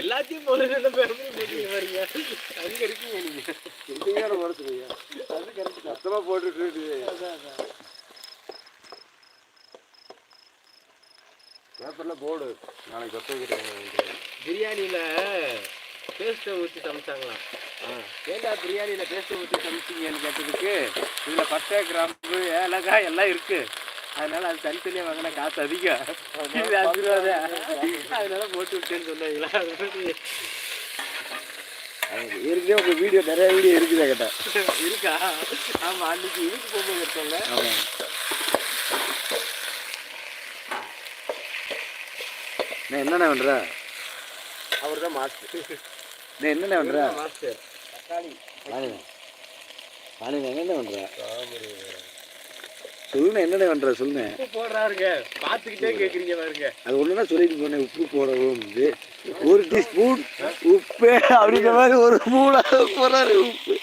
எல்லாத்தையும் போடுறது வரீங்க அங்க இருக்கீங்க நீங்க. எங்கேயார போடுறீங்க அது கரெக்ட் சத்தமா போட்டுட்டு பேப்பர்ல போடு. நாளைக்கு சத்தம் பிரியாணியில பேஸ்ட்டை ஊற்றி சமைச்சாங்களா ஏண்டா பிரியாணியில பேஸ்ட்டை ஊற்றி சமைச்சிங்கன்னு கேட்டதுக்கு இதுல பட்டை கிராம்பு ஏலக்காய் எல்லாம் இருக்கு. அதனால அது தனித்தனியாக வாங்கினா காசு அதிகம். இது அஞ்சு ரூபா தான். அதனால போட்டு விட்டேன்னு சொன்னாங்களா? ஏற்கனவே உங்கள் வீடியோ நிறைய வீடியோ இருக்குதா கேட்டேன். இருக்கா? ஆமா அன்னைக்கு இதுக்கு போகும்போது எடுத்தோம்ல ஆமாம் நான் என்னண்ணே பண்ணுற அவர் தான் மாஸ்டர் நான் என்னண்ணே பண்ணுற மாஸ்டர் வாணிண்ணே என்னண்ணே பண்ணுற சொல்லுண்ணே என்னண்ணே பண்ணுற சொல்லுண்ணே. உப்பு போடுறாருங்க. பார்த்துக்கிட்டே கேட்குறீங்க பாருங்க. அது ஒன்றுனா சொல்லிட்டு போனேன் உப்பு போடவும் இது. ஒரு டீஸ்பூன் உப்பு அப்படின்ற மாதிரி ஒரு ஸ்பூன் போடுறாரு உப்பு.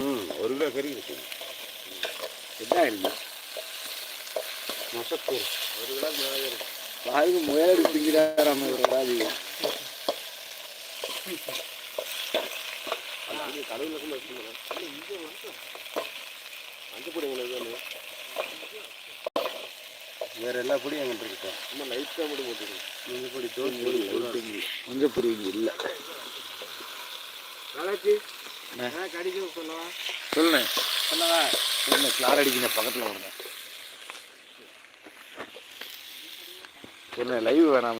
ம் ஒரு கிலோ கறி இருக்கு. என்ன மொசத்தூர் ஒரு கிலோ திங்கிறாராம ஒரு ராஜி கடவுள் கூட வச்சுருந்தேன் மஞ்சப்பொடி உங்களுக்கு வேற எல்லா பொடியும் எங்கிட்ட இருக்கேன் இன்னும் லைட்டாக மட்டும் போட்டுருக்கேன் மஞ்சள் பொடி தோல் பொடி மஞ்சள் பொடி இங்கே இல்லை. என்ன? கடிக்க சொல்லவா சொல்லுண்ணே. சொல்லவா சொல்லுண்ணே கிளார் அடிக்கணும் பக்கத்தில் வரணும் சொல்லுண்ணே லைவ் வேணாம்?